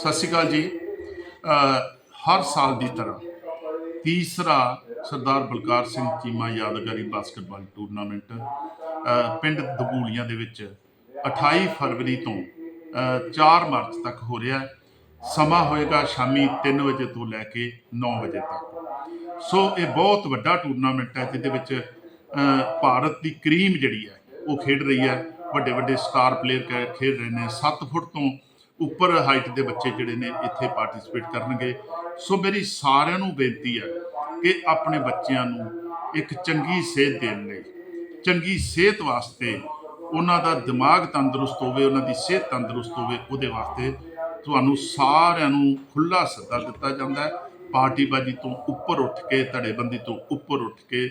ਸਤਿ ਸ਼੍ਰੀ ਅਕਾਲ ਜੀ। ਹਰ ਸਾਲ ਦੀ ਤਰ੍ਹਾਂ ਤੀਸਰਾ ਸਰਦਾਰ ਬਲਕਾਰ ਸਿੰਘ ਚੀਮਾ ਯਾਦਗਾਰੀ ਬਾਸਕਟਬਾਲ ਟੂਰਨਾਮੈਂਟ ਪਿੰਡ ਦਗੂਲੀਆਂ ਦੇ ਵਿੱਚ 28 ਫਰਵਰੀ ਤੋਂ ਅ, 4 ਮਾਰਚ ਤੱਕ ਹੋ ਰਿਹਾ ਸਮਾਂ ਹੋਏਗਾ ਸ਼ਾਮੀ 3 ਵਜੇ ਤੋਂ ਲੈ ਕੇ 9 ਵਜੇ ਤੱਕ। ਸੋ ਇਹ ਬਹੁਤ ਵੱਡਾ ਟੂਰਨਾਮੈਂਟ ਹੈ ਜਿਹਦੇ ਵਿੱਚ ਭਾਰਤ ਦੀ ਕਰੀਮ ਜਿਹੜੀ ਹੈ ਉਹ ਖੇਡ ਰਹੀ ਹੈ। ਵੱਡੇ ਵੱਡੇ ਸਟਾਰ ਪਲੇਅਰ ਖੇਡ ਰਹੇ ਨੇ। 7 ਫੁੱਟ ਤੋਂ ਉੱਪਰ ਹਾਈਟ ਦੇ ਬੱਚੇ ਜਿਹੜੇ ਨੇ ਇੱਥੇ ਪਾਰਟਿਸਿਪੇਟ ਕਰਨਗੇ। ਸੋ ਮੇਰੀ ਸਾਰਿਆਂ ਨੂੰ ਬੇਨਤੀ ਹੈ ਕਿ ਆਪਣੇ ਬੱਚਿਆਂ ਨੂੰ ਇੱਕ ਚੰਗੀ ਸਿਹਤ ਦੇਣ ਲਈ, ਚੰਗੀ ਸਿਹਤ ਵਾਸਤੇ ਉਹਨਾਂ ਦਾ ਦਿਮਾਗ ਤੰਦਰੁਸਤ ਹੋਵੇ, ਉਹਨਾਂ ਦੀ ਸਿਹਤ ਤੰਦਰੁਸਤ ਹੋਵੇ, ਉਹਦੇ ਵਾਸਤੇ ਤੁਹਾਨੂੰ ਸਾਰਿਆਂ ਨੂੰ ਖੁੱਲਾ ਸੱਦਾ ਦਿੱਤਾ ਜਾਂਦਾ ਹੈ। ਪਾਰਟੀਬਾਜੀ ਤੋਂ ਉੱਪਰ ਉੱਠ ਕੇ, ਧੜੇਬੰਦੀ ਤੋਂ ਉੱਪਰ ਉੱਠ ਕੇ,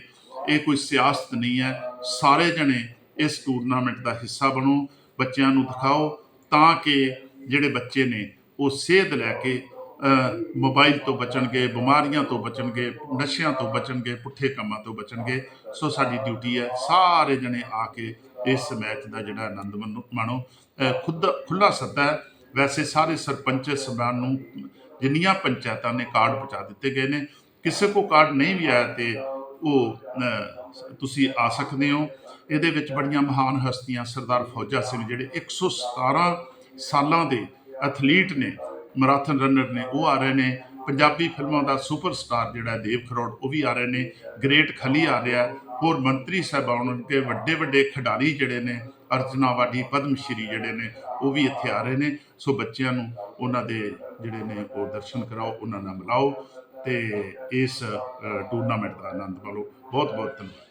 ਇਹ ਕੋਈ ਸਿਆਸਤ ਨਹੀਂ ਹੈ। ਸਾਰੇ ਜਣੇ ਇਸ ਟੂਰਨਾਮੈਂਟ ਦਾ ਹਿੱਸਾ ਬਣੋ, ਬੱਚਿਆਂ ਨੂੰ ਦਿਖਾਓ ਤਾਂ ਕਿ ਜਿਹੜੇ ਬੱਚੇ ਨੇ, ਉਹ ਸੇਧ ਲੈ ਕੇ ਮੋਬਾਈਲ ਤੋਂ ਬਚਣਗੇ, ਬਿਮਾਰੀਆਂ ਤੋਂ ਬਚਣਗੇ, ਨਸ਼ਿਆਂ ਤੋਂ ਬਚਣਗੇ, ਪੁੱਠੇ ਕੰਮਾਂ ਤੋਂ ਬਚਣਗੇ। ਸੋ ਸਾਡੀ ਡਿਊਟੀ ਹੈ ਸਾਰੇ ਜਣੇ ਆ ਕੇ ਇਸ ਮੈਚ ਦਾ ਜਿਹੜਾ ਆਨੰਦ ਮਨੋ- ਮਾਣੋ। ਖੁਦ ਖੁੱਲਾ ਸੱਦਾ ਹੈ। ਵੈਸੇ ਸਾਰੇ ਸਰਪੰਚ ਸਭਾ ਨੂੰ ਜਿੰਨੀਆਂ ਪੰਚਾਇਤਾਂ ਨੇ ਕਾਰਡ ਪਹੁੰਚਾ ਦਿੱਤੇ ਗਏ ਨੇ, ਕਿਸੇ ਕੋ ਕਾਰਡ ਨਹੀਂ ਵੀ ਆਇਆ ਤੇ ਉਹ ਤੁਸੀਂ ਆ ਸਕਦੇ ਹੋ। ਇਹਦੇ ਵਿੱਚ ਬੜੀਆਂ ਮਹਾਨ ਹਸਤੀਆਂ ਸਰਦਾਰ ਫੌਜਾ ਸਿੰਘ ਜਿਹੜੇ 117 ਸਾਲਾਂ ਦੇ ਐਥਲੀਟ ਨੇ, ਮੈਰਾਥਨ ਰਨਰ ਨੇ, ਉਹ ਆ ਰਹੇ ਨੇ। ਪੰਜਾਬੀ ਫਿਲਮਾਂ ਦਾ ਸੁਪਰਸਟਾਰ ਜਿਹੜਾ ਦੇਵ ਖਰੋੜ, ਉਹ ਵੀ ਆ ਰਹੇ ਨੇ। ਗ੍ਰੇਟ ਖਲੀ ਆ ਰਿਹਾ ਹੋਰ ਮੰਤਰੀ ਸਾਹਿਬਾਨ ਕੇ ਵੱਡੇ ਵੱਡੇ ਖਿਡਾਰੀ ਜਿਹੜੇ ਨੇ ਅਰਜਨਾ ਵਾਡੀ ਪਦਮ ਸ਼੍ਰੀ ਜਿਹੜੇ ਨੇ, ਉਹ ਵੀ ਇੱਥੇ ਆ ਰਹੇ ਨੇ। ਸੋ ਬੱਚਿਆਂ ਨੂੰ ਉਹਨਾਂ ਦੇ ਜਿਹੜੇ ਨੇ, ਉਹ ਦਰਸ਼ਨ ਕਰਾਓ, ਉਹਨਾਂ ਨਾਲ ਮਿਲਾਓ ਤੇ ਇਸ ਟੂਰਨਾਮੈਂਟ ਦਾ ਆਨੰਦ ਮਾਣੋ। ਬਹੁਤ ਬਹੁਤ ਧੰਨਵਾਦ।